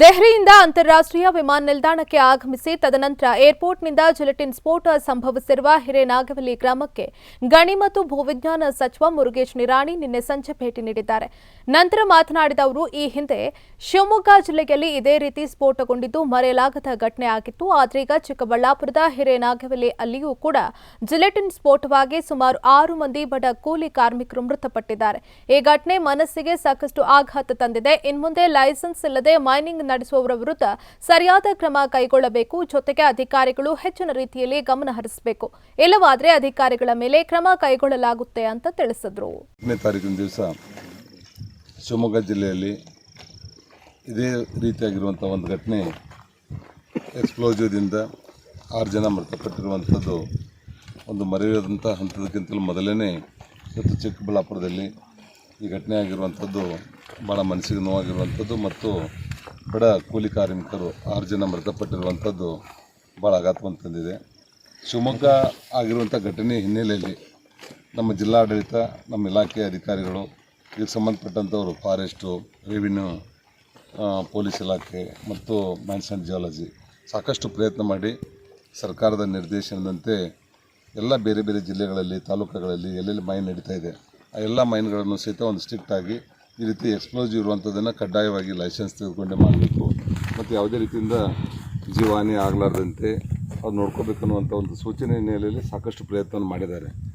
ದೆಹಲಿಯಿಂದ ಅಂತಾರಾಷ್ಟ್ರೀಯ ವಿಮಾನ ನಿಲ್ದಾಣಕ್ಕೆ ಆಗಮಿಸಿ ತದನಂತರ ಏರ್ಪೋರ್ಟ್ನಿಂದ ಜಿಲೆಟಿನ್ ಸ್ಫೋಟ ಸಂಭವಿಸಿರುವ ಹಿರೇನಾಗವಲ್ಲಿ ಗ್ರಾಮಕ್ಕೆ ಗಣಿ ಮತ್ತು ಭೂವಿಜ್ಞಾನ ಸಚಿವ ಮುರುಗೇಶ್ ನಿರಾಣಿ ನಿನ್ನೆ ಸಂಜೆ ಭೇಟಿ ನೀಡಿದ್ದಾರೆ. ನಂತರ ಮಾತನಾಡಿದ ಅವರು, ಈ ಹಿಂದೆ ಶಿವಮೊಗ್ಗ ಜಿಲ್ಲೆಯಲ್ಲಿ ಇದೇ ರೀತಿ ಸ್ಫೋಟಗೊಂಡಿದ್ದು ಮರೆಯಲಾಗದ ಘಟನೆ ಆಗಿತ್ತು. ಆದ್ರೆ ಈಗ ಚಿಕ್ಕಬಳ್ಳಾಪುರದ ಹಿರೇನಾಗವಲ್ಲಿ ಅಲ್ಲಿಯೂ ಕೂಡ ಜಿಲೆಟಿನ್ ಸ್ಫೋಟವಾಗಿ ಸುಮಾರು ಆರು ಮಂದಿ ಬಡ ಕೂಲಿ ಕಾರ್ಮಿಕರು ಮೃತಪಟ್ಟಿದ್ದಾರೆ. ಈ ಘಟನೆ ಮನಸ್ಸಿಗೆ ಸಾಕಷ್ಟು ಆಘಾತ ತಂದಿದೆ. ಇನ್ಮುಂದೆ ಲೈಸೆನ್ಸ್ ಇಲ್ಲದೆ ಮೈನಿಂಗ್ ನಡೆಸುವವರ ವಿರುದ್ಧ ಸರಿಯಾದ ಕ್ರಮ ಕೈಗೊಳ್ಳಬೇಕು. ಜೊತೆಗೆ ಅಧಿಕಾರಿಗಳು ಹೆಚ್ಚಿನ ರೀತಿಯಲ್ಲಿ ಗಮನ ಹರಿಸಬೇಕು. ಇಲ್ಲವಾದರೆ ಅಧಿಕಾರಿಗಳ ಮೇಲೆ ಕ್ರಮ ಕೈಗೊಳ್ಳಲಾಗುತ್ತೆ ಅಂತ ತಿಳಿಸಿದ್ರು. ದಿವಸ ಶಿವಮೊಗ್ಗ ಜಿಲ್ಲೆಯಲ್ಲಿ ಇದೇ ರೀತಿಯಾಗಿರುವಂಥ ಒಂದು ಘಟನೆ ಎಕ್ಸ್ಪ್ಲೋಸಿವ್ದಿಂದ ಆರು ಜನ ಮೃತಪಟ್ಟಿರುವಂಥದ್ದು ಒಂದು ಮರೆಯದಂಥ ಹಂತದಕ್ಕಿಂತಲೂ ಮೊದಲೇ ಇವತ್ತು ಚಿಕ್ಕಬಳ್ಳಾಪುರದಲ್ಲಿ ಈ ಘಟನೆ ಆಗಿರುವಂಥದ್ದು ಭಾಳ ಮನಸ್ಸಿಗೆ ನೋವಾಗಿರುವಂಥದ್ದು ಮತ್ತು ಬಡ ಕೂಲಿ ಕಾರ್ಮಿಕರು ಆರು ಜನ ಮೃತಪಟ್ಟಿರುವಂಥದ್ದು ಭಾಳ ಆಘಾತವನ್ನು ತಂದಿದೆ. ಶಿವಮೊಗ್ಗ ಆಗಿರುವಂಥ ಘಟನೆ ಹಿನ್ನೆಲೆಯಲ್ಲಿ ನಮ್ಮ ಜಿಲ್ಲಾಡಳಿತ, ನಮ್ಮ ಇಲಾಖೆಯ ಅಧಿಕಾರಿಗಳು, ಇದಕ್ಕೆ ಸಂಬಂಧಪಟ್ಟಂಥವರು ಫಾರೆಸ್ಟು, ರೆವಿನ್ಯೂ ಪೊಲೀಸ್ ಇಲಾಖೆ ಮತ್ತು ಮೈನ್ಸ್ ಆ್ಯಂಡ್ ಜಿಯಾಲಜಿ ಸಾಕಷ್ಟು ಪ್ರಯತ್ನ ಮಾಡಿ ಸರ್ಕಾರದ ನಿರ್ದೇಶನದಂತೆ ಎಲ್ಲ ಬೇರೆ ಬೇರೆ ಜಿಲ್ಲೆಗಳಲ್ಲಿ, ತಾಲೂಕುಗಳಲ್ಲಿ ಎಲ್ಲೆಲ್ಲಿ ಮೈನ್ ನಡೀತಾ ಇದೆ, ಆ ಎಲ್ಲ ಮೈನ್ಗಳನ್ನು ಸಹಿತ ಒಂದು ಸ್ಟ್ರಿಕ್ಟ್ ಆಗಿ ಈ ರೀತಿ ಎಕ್ಸ್ಪ್ಲೋಸಿವ್ ಇರುವಂಥದ್ದನ್ನು ಕಡ್ಡಾಯವಾಗಿ ಲೈಸೆನ್ಸ್ ತೆಗೆದುಕೊಂಡೇ ಮಾಡಬೇಕು. ಮತ್ತು ಯಾವುದೇ ರೀತಿಯಿಂದ ಜೀವಹಾನಿ ಆಗಲಾರ್ದಂತೆ ಅದು ನೋಡ್ಕೋಬೇಕನ್ನುವಂಥ ಒಂದು ಸೂಚನೆ ಹಿನ್ನೆಲೆಯಲ್ಲಿ ಸಾಕಷ್ಟು ಪ್ರಯತ್ನವನ್ನು ಮಾಡಿದ್ದಾರೆ.